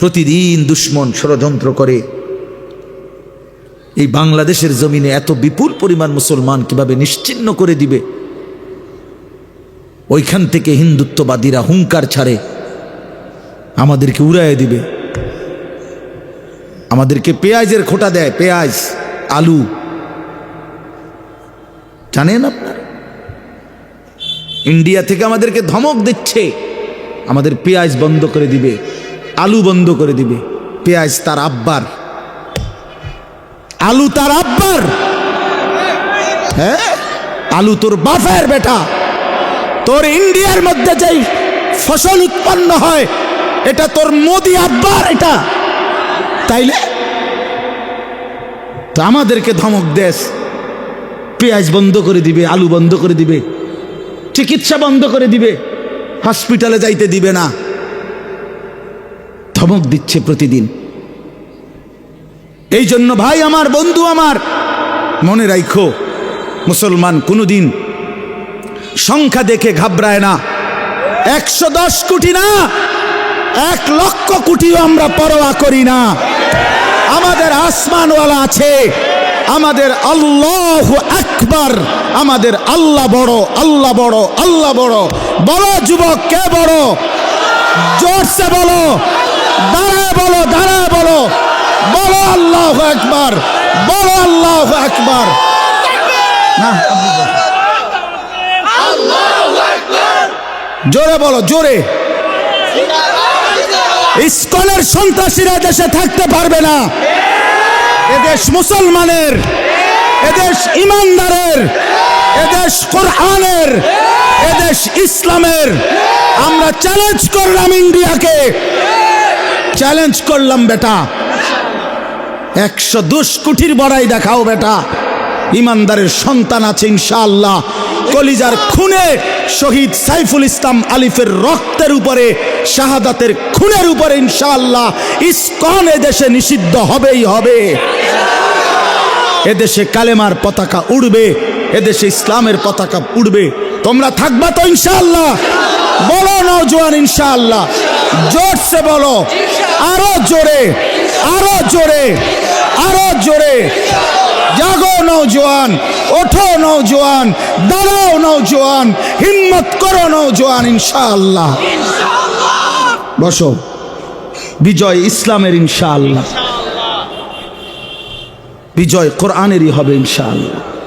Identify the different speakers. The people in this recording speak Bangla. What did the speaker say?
Speaker 1: প্রতিদিন দুশ্মন ষড়যন্ত্র করে। এই বাংলাদেশের জমিনে এত বিপুল পরিমাণ মুসলমান কীভাবে নিশ্চিন্ন করে দিবে? ওইখান থেকে হিন্দুত্ববাদীরা হুঙ্কার ছাড়ে। আমাদেরকে উড়াইয়ে দিবে। আমাদেরকে পেঁয়াজের খোটা দেয়, পেঁয়াজ, আলু। জানেন আপনার? ইন্ডিয়া থেকে আমাদেরকে ধমক দিচ্ছে। আমাদের পেঁয়াজ বন্ধ করে দিবে। আলু বন্ধ করে দিবে। পেঁয়াজ তার আব্বার। আলু তার আব্বার। হ্যাঁ? আলু তোর বাফের বেটা। তোর ইন্ডিয়ার মধ্যে যেই ফসল উৎপন্ন হয়, এটা তোর মোদি আব্বার এটা। তাইলে? তো আমাদেরকে ধমক দেশ পেঁয়াজ বন্ধ করে দিবে, আলু বন্ধ করে দিবে, চিকিৎসা বন্ধ করে দিবে, হসপিটালে যাইতে দিবে না। ধমক দিচ্ছে প্রতিদিন। এই জন্য ভাই আমার, বন্ধু আমার, মনে রাখো মুসলমান কোনোদিন সংখ্যা দেখে ঘাবড়ায় না। একশো দশ কোটি না, এক লক্ষ কোটিও আমরা পরোয়া করি না। আমাদের আসমানওয়ালা আছে, আমাদের আল্লাহ একবার আমাদের আল্লাহ বড় আল্লাহ বড় আল্লাহ বড়। বড় যুবক, কে বড়? জোরসে বলো। দাঁড়ায় বলো দাঁড়ায় বলো। বলো আল্লাহ একবার বলো আল্লাহ একবার জোরে বলো, জোরে। ইস্কনের সন্ত্রাসীরা দেশে থাকতে পারবে না। এদেশ মুসলমানের, এদেশ ইমানদারের, এদেশ কোরআনের, এদেশ ইসলামের। আমরা চ্যালেঞ্জ করলাম ইন্ডিয়াকে। চ্যালেঞ্জ করলাম বেটা। একশো দুশ কোটির বড়াই দেখাও বেটা। ইমানদারের সন্তান আছে ইনশাআল্লাহ। কলিজার খুনে শহীদ সাইফুল ইসলাম আলিফের রক্তের উপরে, শাহাদাতের খুনের উপরে ইনশাআল্লাহ। ইস্কন এদেশে নিষিদ্ধ হবেই হবে। এদেশে কালেমার পতাকা উড়বে, এদেশে ইসলামের পতাকা উড়বে। তোমরা থাকবা তো ইনশাআল্লাহ। বলো নওজোয়ান ইনশাআল্লাহ। জোরসে বলো। আরও জোরে আরও জোরে আরও জোরে। জাগো নওজোয়ান, ওঠো নওজোয়ান, দাঁড়াও নওজোয়ান, হিম্মত করো নওজোয়ান, ইনশাআল্লাহ। বসো, বিজয় ইসলামের ইনশাআল্লাহ। বিজয় কোরআনেরই হবে ইনশাআল্লাহ।